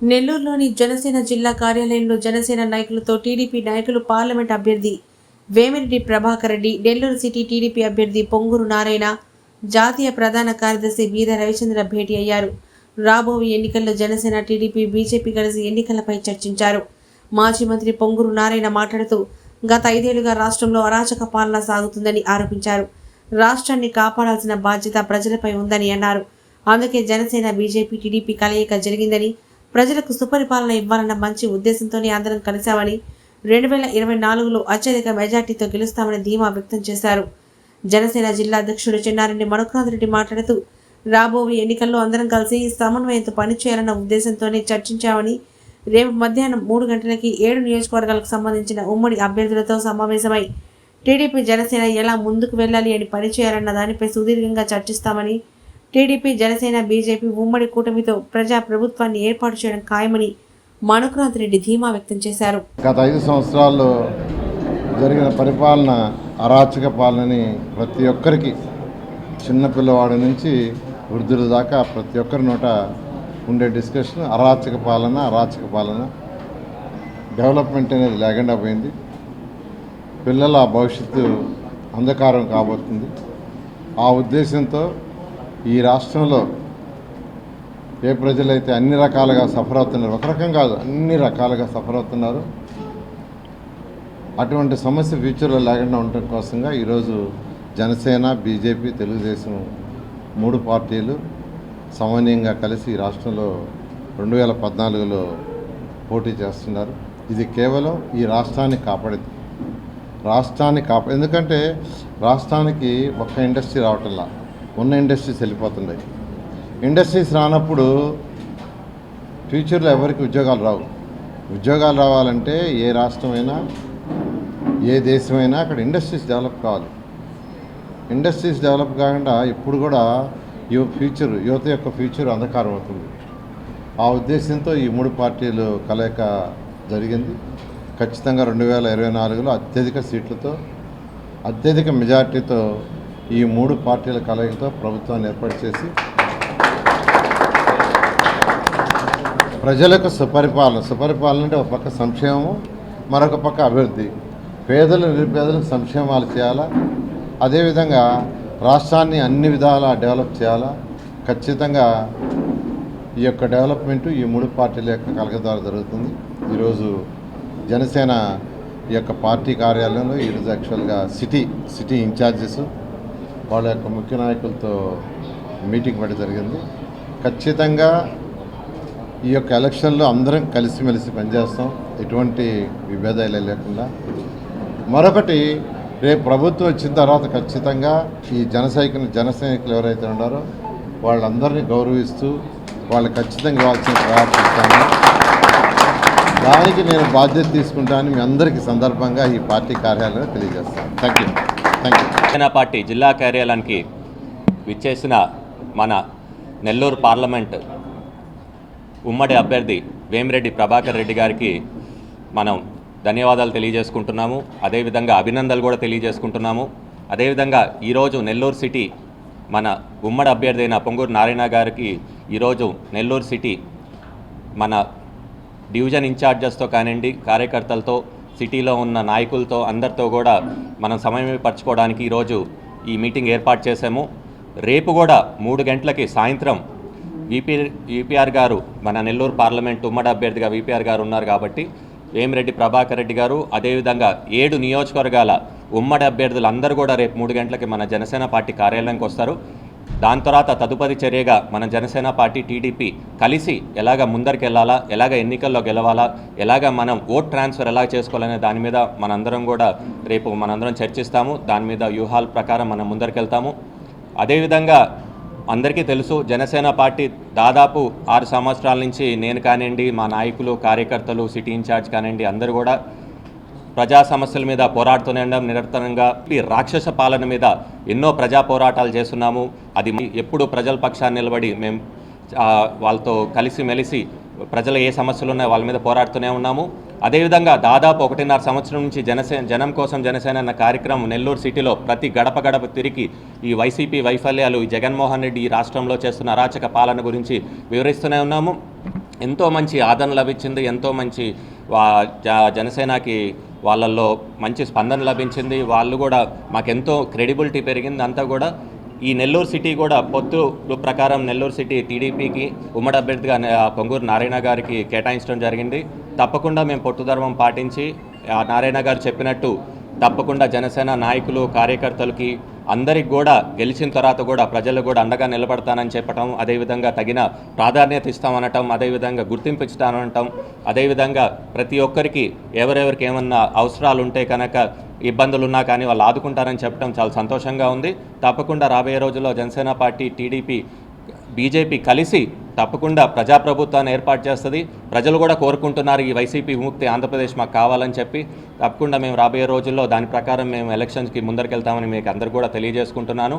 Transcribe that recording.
నెల్లూరులోని జనసేన జిల్లా కార్యాలయంలో జనసేన నాయకులతో టీడీపీ నాయకులు పార్లమెంట్ అభ్యర్థి వేమిరెడ్డి ప్రభాకర్ రెడ్డి నెల్లూరు సిటీ టీడీపీ అభ్యర్థి పొంగూరు నారాయణ జాతీయ ప్రధాన కార్యదర్శి వీర రవిచంద్ర భేటీ అయ్యారు. రాబోయే ఎన్నికల్లో జనసేన టీడీపీ బీజేపీ కలిసి ఎన్నికలపై చర్చించారు. మాజీ మంత్రి పొంగూరు నారాయణ మాట్లాడుతూ గత ఐదేళ్ళుగా రాష్ట్రంలో అరాచక పాలన సాగుతుందని ఆరోపించారు. రాష్ట్రాన్ని కాపాడాల్సిన బాధ్యత ప్రజలపై ఉందని అన్నారు. అందుకే జనసేన బీజేపీ టీడీపీ కలయిక జరిగిందని ప్రజలకు సుపరిపాలన ఇవ్వాలన్న మంచి ఉద్దేశంతోనే అందరం కలిశామని రెండు వేల ఇరవై నాలుగులో అత్యధిక మెజార్టీతో గెలుస్తామని ధీమా వ్యక్తం చేశారు. జనసేన జిల్లా అధ్యక్షుడు చెన్నారెడ్డి మణుకాంత్ రెడ్డి మాట్లాడుతూ రాబోయే ఎన్నికల్లో అందరం కలిసి సమన్వయంతో పనిచేయాలన్న ఉద్దేశంతోనే చర్చించామని రేపు మధ్యాహ్నం మూడు గంటలకి ఏడు నియోజకవర్గాలకు సంబంధించిన ఉమ్మడి అభ్యర్థులతో సమావేశమై టీడీపీ జనసేన ఎలా ముందుకు వెళ్ళాలి అని పనిచేయాలన్న దానిపై సుదీర్ఘంగా చర్చిస్తామని టీడీపీ జనసేన బీజేపీ ఉమ్మడి కూటమితో ప్రజా ప్రభుత్వాన్ని ఏర్పాటు చేయడం ఖాయమని మణుక్రాంత్ రెడ్డి ధీమా వ్యక్తం చేశారు. గత ఐదు సంవత్సరాల్లో జరిగిన పరిపాలన అరాచక పాలనని ప్రతి ఒక్కరికి చిన్నపిల్లవాడి నుంచి వృద్ధుల దాకా ప్రతి ఒక్కరి నోట ఉండే డిస్కషన్ అరాచక పాలన అరాచక పాలన. డెవలప్మెంట్ అనేది లేకుండా పోయింది. పిల్లల భవిష్యత్తు అంధకారం కాబోతుంది. ఆ ఉద్దేశంతో ఈ రాష్ట్రంలో ఏ ప్రజలైతే అన్ని రకాలుగా సఫర్ అవుతున్నారు ఒక రకం కాదు అన్ని రకాలుగా సఫర్ అవుతున్నారు అటువంటి సమస్య ఫ్యూచర్లో లేకుండా ఉండటం కోసంగా ఈరోజు జనసేన బీజేపీ తెలుగుదేశం మూడు పార్టీలు సమన్వయంగా కలిసి ఈ రాష్ట్రంలో రెండు వేల పద్నాలుగులో పోటీ చేస్తున్నారు. ఇది కేవలం ఈ రాష్ట్రాన్ని కాపాడేది. రాష్ట్రాన్ని కాపా ఎందుకంటే రాష్ట్రానికి ఒక్క ఇండస్ట్రీ రావటంలా. ఉన్న ఇండస్ట్రీస్ వెళ్ళిపోతున్నాయి. ఇండస్ట్రీస్ రానప్పుడు ఫ్యూచర్లో ఎవరికి ఉద్యోగాలు రావు. ఉద్యోగాలు రావాలంటే ఏ రాష్ట్రమైనా ఏ దేశమైనా అక్కడ ఇండస్ట్రీస్ డెవలప్ కావాలి. ఇండస్ట్రీస్ డెవలప్ కాకుండా ఇప్పుడు కూడా యువ ఫ్యూచర్ యువత యొక్క ఫ్యూచర్ అంధకారం అవుతుంది. ఆ ఉద్దేశంతో ఈ మూడు పార్టీలు కలయిక జరిగింది. ఖచ్చితంగా రెండు వేల ఇరవై నాలుగులో అత్యధిక సీట్లతో అత్యధిక మెజార్టీతో ఈ మూడు పార్టీల కలయికతో ప్రభుత్వాన్ని ఏర్పాటు చేసి ప్రజలకు సుపరిపాలన సుపరిపాలన అంటే ఒక పక్క సంక్షేమం మరొక పక్క అభివృద్ధి. పేదలు నిరుపేదలకు సంక్షేమాలు చేయాలా? అదేవిధంగా రాష్ట్రాన్ని అన్ని విధాలా డెవలప్ చేయాలా? ఖచ్చితంగా ఈ యొక్క డెవలప్మెంట్ ఈ మూడు పార్టీల యొక్క కలగ ద్వారా జరుగుతుంది. ఈరోజు జనసేన ఈ యొక్క పార్టీ కార్యాలయంలో ఈరోజు యాక్చువల్గా సిటీ సిటీ ఇన్ఛార్జెస్ వాళ్ళ యొక్క ముఖ్య నాయకులతో మీటింగ్ పెట్టడం జరిగింది. ఖచ్చితంగా ఈ యొక్క ఎలక్షన్లో అందరం కలిసిమెలిసి పనిచేస్తాం. ఎటువంటి విభేదాలు లేకుండా. మరొకటి రేపు ప్రభుత్వం వచ్చిన తర్వాత ఖచ్చితంగా ఈ జన జనసైనికులు ఎవరైతే ఉన్నారో వాళ్ళందరినీ గౌరవిస్తూ వాళ్ళు ఖచ్చితంగా ఇవ్వాల్సిన ప్రయత్నిస్తాను దానికి నేను బాధ్యత తీసుకుంటానని మీ అందరికీ సందర్భంగా ఈ పార్టీ కార్యాలయంలో తెలియజేస్తాను. థ్యాంక్ యూ జనసేన పార్టీ జిల్లా కార్యాలయానికి విచ్చేసిన మన నెల్లూరు పార్లమెంట్ ఉమ్మడి అభ్యర్థి వేమిరెడ్డి ప్రభాకర్ రెడ్డి గారికి మనం ధన్యవాదాలు తెలియజేసుకుంటున్నాము. అదేవిధంగా అభినందనలు కూడా తెలియజేసుకుంటున్నాము. అదేవిధంగా ఈరోజు నెల్లూరు సిటీ మన ఉమ్మడి అభ్యర్థి అయిన పొంగూరు నారాయణ గారికి ఈరోజు నెల్లూరు సిటీ మన డివిజన్ ఇన్ఛార్జెస్తో కానివ్వండి కార్యకర్తలతో సిటీలో ఉన్న నాయకులతో అందరితో కూడా మనం సమన్వయపరచుకోవడానికి ఈరోజు ఈ మీటింగ్ ఏర్పాటు చేశాము. రేపు కూడా మూడు గంటలకి సాయంత్రం విపి విపిఆర్ గారు మన నెల్లూరు పార్లమెంట్ ఉమ్మడి అభ్యర్థిగా విపిఆర్ గారు ఉన్నారు కాబట్టి వేమిరెడ్డి ప్రభాకర్ రెడ్డి గారు అదేవిధంగా ఏడు నియోజకవర్గాల ఉమ్మడి అభ్యర్థులు అందరూ కూడా రేపు మూడు గంటలకి మన జనసేన పార్టీ కార్యాలయానికి వస్తారు. దాని తర్వాత తదుపరి చర్యగా మన జనసేన పార్టీ టీడీపీ కలిసి ఎలాగ ముందరికెళ్ళాలా ఎలాగ ఎన్నికల్లో గెలవాలా ఎలాగ మనం ఓట్ ట్రాన్స్ఫర్ ఎలా చేసుకోవాలనే దాని మీద మనందరం కూడా రేపు మనందరం చర్చిస్తాము. దాని మీద వ్యూహాల ప్రకారం మనం ముందరికి వెళ్తాము అదేవిధంగా అందరికీ తెలుసు జనసేన పార్టీ దాదాపు ఆరు సంవత్సరాల నుంచి నేను కానివ్వండి మా నాయకులు కార్యకర్తలు సిటీ ఇన్ఛార్జ్ కానివ్వండి అందరూ కూడా ప్రజా సమస్యల మీద పోరాడుతూనే ఉండడం నిరంతరంగా ఈ రాక్షస పాలన మీద ఎన్నో ప్రజా పోరాటాలు చేస్తున్నాము. అది ఎప్పుడు ప్రజల పక్షాన్ని నిలబడి మేము వాళ్ళతో కలిసి మెలిసి ప్రజలు ఏ సమస్యలు ఉన్నాయో వాళ్ళ మీద పోరాడుతూనే ఉన్నాము. అదేవిధంగా దాదాపు ఒకటిన్నర సంవత్సరం నుంచి జనసేన జనం కోసం జనసేన అన్న కార్యక్రమం నెల్లూరు సిటీలో ప్రతి గడప గడప తిరిగి ఈ వైసీపీ వైఫల్యాలు ఈ జగన్మోహన్ రెడ్డి ఈ రాష్ట్రంలో చేస్తున్న అరాచక పాలన గురించి వివరిస్తూనే ఉన్నాము. ఎంతో మంచి ఆదరణ లభించింది. ఎంతో మంచి వా- జనసేనకి వాళ్ళల్లో మంచి స్పందన లభించింది. వాళ్ళు కూడా మాకెంతో క్రెడిబిలిటీ పెరిగింది. అంతా కూడా ఈ నెల్లూరు సిటీ కూడా పొత్తు ప్రకారం నెల్లూరు సిటీ టీడీపీకి ఉమ్మడి అభ్యర్థిగా పొంగూరు నారాయణ గారికి కేటాయించడం జరిగింది. తప్పకుండా మేము పొట్టుధర్మం పాటించి నారాయణ గారు చెప్పినట్టు తప్పకుండా జనసేన నాయకులు కార్యకర్తలకి అందరికి కూడా గెలిచిన తర్వాత కూడా ప్రజలు కూడా అండగా నిలబడతానని చెప్పటం అదేవిధంగా తగిన ప్రాధాన్యత ఇస్తామనటం అదేవిధంగా గుర్తింపు ఇస్తామనటం అదేవిధంగా ప్రతి ఒక్కరికి ఎవరెవరికి ఏమన్నా అవసరాలు ఉంటే కనుక ఇబ్బందులు ఉన్నా కానీ వాళ్ళు ఆదుకుంటారని చెప్పడం చాలా సంతోషంగా ఉంది. తప్పకుండా రాబోయే రోజుల్లో జనసేన పార్టీ టీడీపీ బీజేపీ కలిసి తప్పకుండా ప్రజాప్రభుత్వాన్ని ఏర్పాటు చేస్తుంది. ప్రజలు కూడా కోరుకుంటున్నారు ఈ వైసీపీ విముక్తి ఆంధ్రప్రదేశ్ మాకు కావాలని చెప్పి. తప్పకుండా మేము రాబోయే రోజుల్లో దాని ప్రకారం మేము ఎలక్షన్స్కి ముందరికెళ్తామని మీకు అందరు కూడా తెలియజేసుకుంటున్నాను.